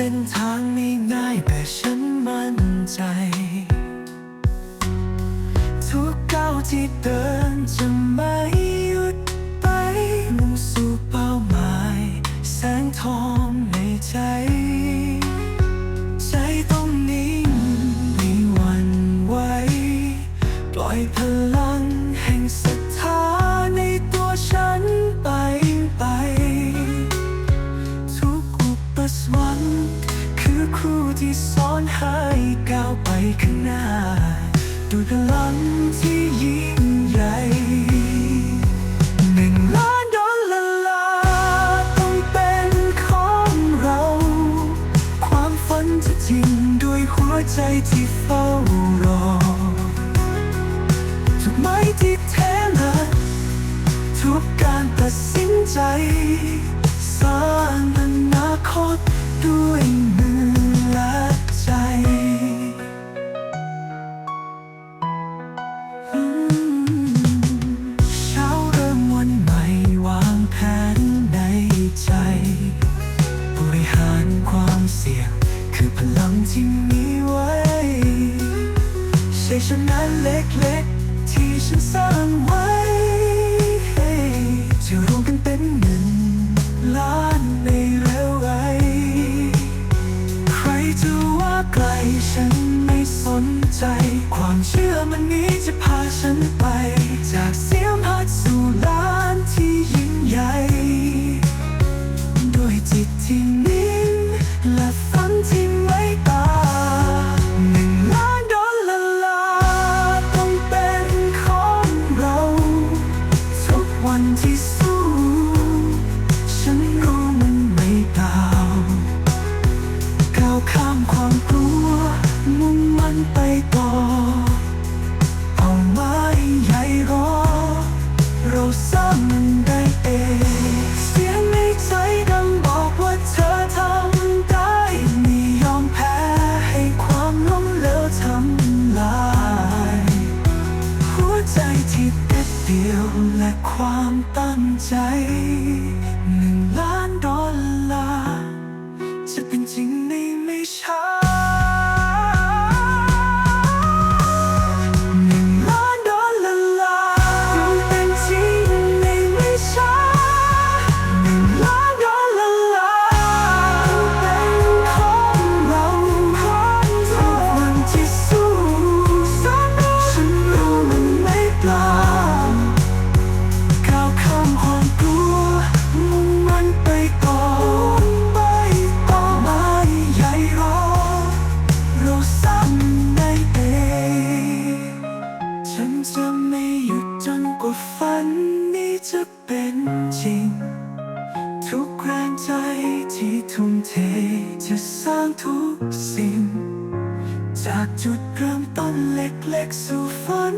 เส้นทางไม่ง่ายแต่ฉันมั่นใจ ทุกก้าวที่เดินจะ ข้างหน้าด้วยพลังที่ยิ่งใหญ่หนึ่งล้านดอลลาร์ต้องเป็นของเรา ความฝันจะจริงด้วยหัวใจที่เฝ้ารอทุกไม้ที่เทละทุกการตัดสินใจ สร้างอนาคตด้วย งที่มีไว้ใช่ชนะเล็กๆ ที่ฉันสร้างไว้จะรวมกันเป็นหนึ่งล้านในเร็วไวใครจะว่าไกลฉันไม่สนใจ ความเชื่อมันนี้จะพาฉันไป จากเสียงหัด ที่สู้ฉันรู้มันไม่เปล่าก้าวข้ามความกลัวมุ่งมันไปต่อ เดียวและความตั้งใจหนึ่งล้านดอลลาร์จะเป็นจริงในไม่ช้า ไม่หยุดจนกว่าฝันนี้จะเป็นจริง ทุกแรงใจที่ทุ่มเทจะสร้างทุกสิ่ง จากจุดเริ่มต้นเล็กๆสู่ฝัน